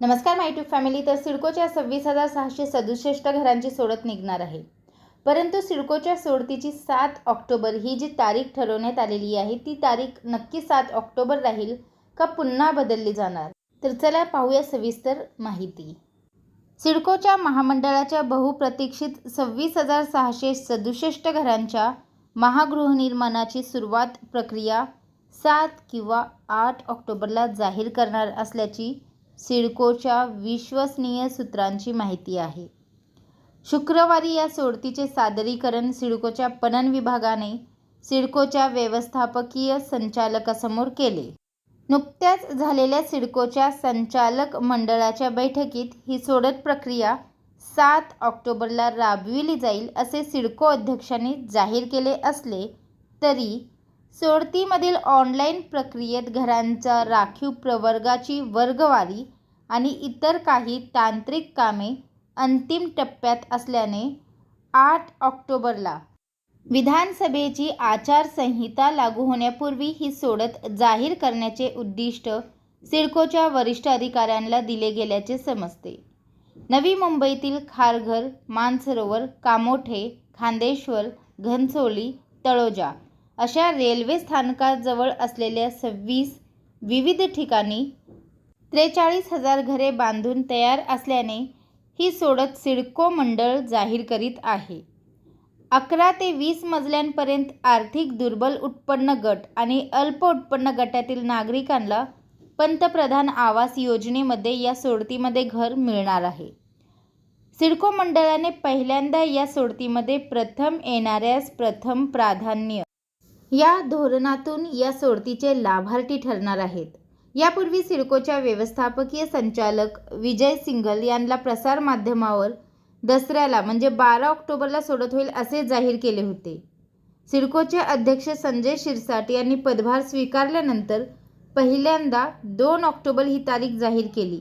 नमस्कार माय tube family. तर सिडकोच्या सव्वीस हजार सहाशे सदुसष्ट घरांची सोडत निघणार आहे. परंतु सिडकोच्या सोडतीची सात ऑक्टोबर ही जी तारीख ठरवण्यात आलेली आहे ती तारीख नक्की सात ऑक्टोबर राहील का पुन्हा बदलली जाणार? तर चला पाहूया सविस्तर माहिती. सिडकोच्या महामंडळाच्या बहुप्रतीक्षित सव्वीस हजार सहाशे सदुसष्ट घरांच्या महागृहनिर्माणाची सुरुवात प्रक्रिया सात किंवा आठ ऑक्टोबरला जाहीर करणार असल्याची सिडकोच्या विश्वसनीय सूत्रांची माहिती आहे. शुक्रवारी या सोडतीचे सादरीकरण सिडकोच्या पणन विभागाने सिडकोच्या व्यवस्थापकीय संचालकासमोर केले. नुकत्याच झालेल्या सिडकोच्या संचालक मंडळाच्या बैठकीत ही सोडत प्रक्रिया सात ऑक्टोबरला राबविली जाईल असे सिडको अध्यक्षांनी जाहीर केले असले तरी सोडतीमधील ऑनलाईन प्रक्रियेत घरांचा राखीव प्रवर्गाची वर्गवारी आणि इतर काही तांत्रिक कामे अंतिम टप्प्यात असल्याने आठ ऑक्टोबरला विधानसभेची आचारसंहिता लागू होण्यापूर्वी ही सोडत जाहीर करण्याचे उद्दिष्ट सिडकोच्या वरिष्ठ अधिकाऱ्यांना दिले गेल्याचे समजते. नवी मुंबईतील खारघर मानसरोवर कामोठे खांदेश्वर घनसोली तळोजा अशा रेल्वे स्थानकाजवळ असलेल्या सव्वीस विविध ठिकाणी त्रेचाळीस हजार घरे बांधून तयार असल्याने ही सोडत सिडको मंडळ जाहीर करीत आहे. अकरा ते वीस मजल्यांपर्यंत आर्थिक दुर्बल उत्पन्न गट आणि अल्प उत्पन्न गटातील नागरिकांना पंतप्रधान आवास योजनेमध्ये या सोडतीमध्ये घर मिळणार आहे. सिडको मंडळाने पहिल्यांदा या सोडतीमध्ये प्रथम येणाऱ्यास प्रथम प्राधान्य या धोरणातून या सोडतीचे लाभार्थी ठरणार आहेत. यापूर्वी सिडकोच्या व्यवस्थापकीय संचालक विजय सिंघल यांना प्रसारमाध्यमावर दसऱ्याला म्हणजे बारा ऑक्टोबरला सोडत होईल असे जाहीर केले होते. सिडकोचे अध्यक्ष संजय शिरसाट यांनी पदभार स्वीकारल्यानंतर पहिल्यांदा दोन ऑक्टोबर ही तारीख जाहीर केली.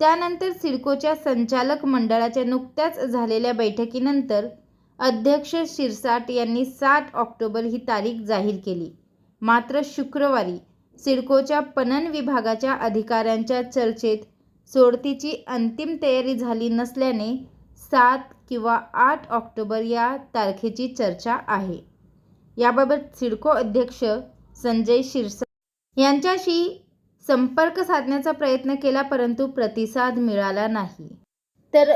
त्यानंतर सिडकोच्या संचालक मंडळाच्या नुकत्याच झालेल्या बैठकीनंतर अध्यक्ष शिरसाट यांनी सात ऑक्टोबर ही तारीख जाहीर केली. मात्र शुक्रवारी सिडकोच्या पणन विभागाच्या अधिकाऱ्यांच्या चर्चेत सोडतीची अंतिम तयारी झाली नसल्याने सात किंवा आठ ऑक्टोबर या तारखेची चर्चा आहे. याबाबत सिडको अध्यक्ष संजय शिरसाट यांच्याशी संपर्क साधण्याचा प्रयत्न केला परंतु प्रतिसाद मिळाला नाही. तर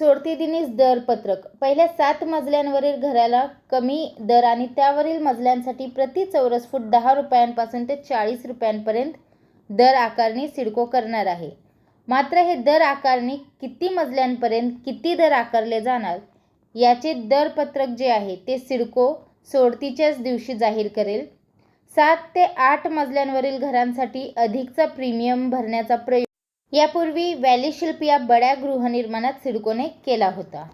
सोडतीदिनीच दरपत्रक पहिल्या सात मजल्यांवरील घराला कमी दर आणि त्यावरील मजल्यांसाठी प्रति चौरस फूट दहा रुपयांपासून ते चाळीस रुपयांपर्यंत दर आकारणी सिडको करणार आहे. मात्र हे दर आकारणी किती मजल्यांपर्यंत किती दर आकारले जाणार याचे दरपत्रक जे आहे ते सिडको सोडतीच्याच दिवशी जाहीर करेल. सात ते आठ मजल्यांवरील घरांसाठी अधिकचा प्रीमियम भरण्याचा प्रयोग यापूर्वी व्हॅली शिल्प या बड्या गृहनिर्माणात सिडकोने केला होता.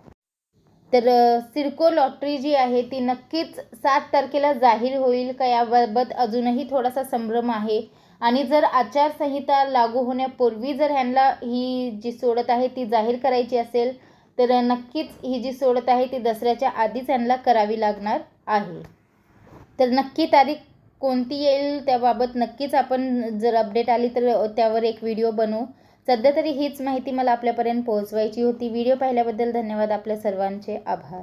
तर सिडको लॉटरी जी आहे ती नक्कीच सात तारखेला जाहीर होईल का याबाबत अजूनही थोडासा संभ्रम आहे. आणि जर आचारसंहिता लागू होण्यापूर्वी जर ह्यांना ही जी सोडत आहे ती जाहीर करायची असेल तर नक्कीच ही जी सोडत आहे ती दसऱ्याच्या आधीच ह्यांना करावी लागणार आहे. तर नक्की तारीख कोणती येईल त्याबाबत नक्कीच आपण जर अपडेट आली तर त्यावर एक व्हिडिओ बनवू. सध्या तरी हीच माहिती मला आपल्यापर्यंत पोहोचवायची होती. व्हिडिओ पाहिल्याबद्दल धन्यवाद. आपल्या सर्वांचे आभार.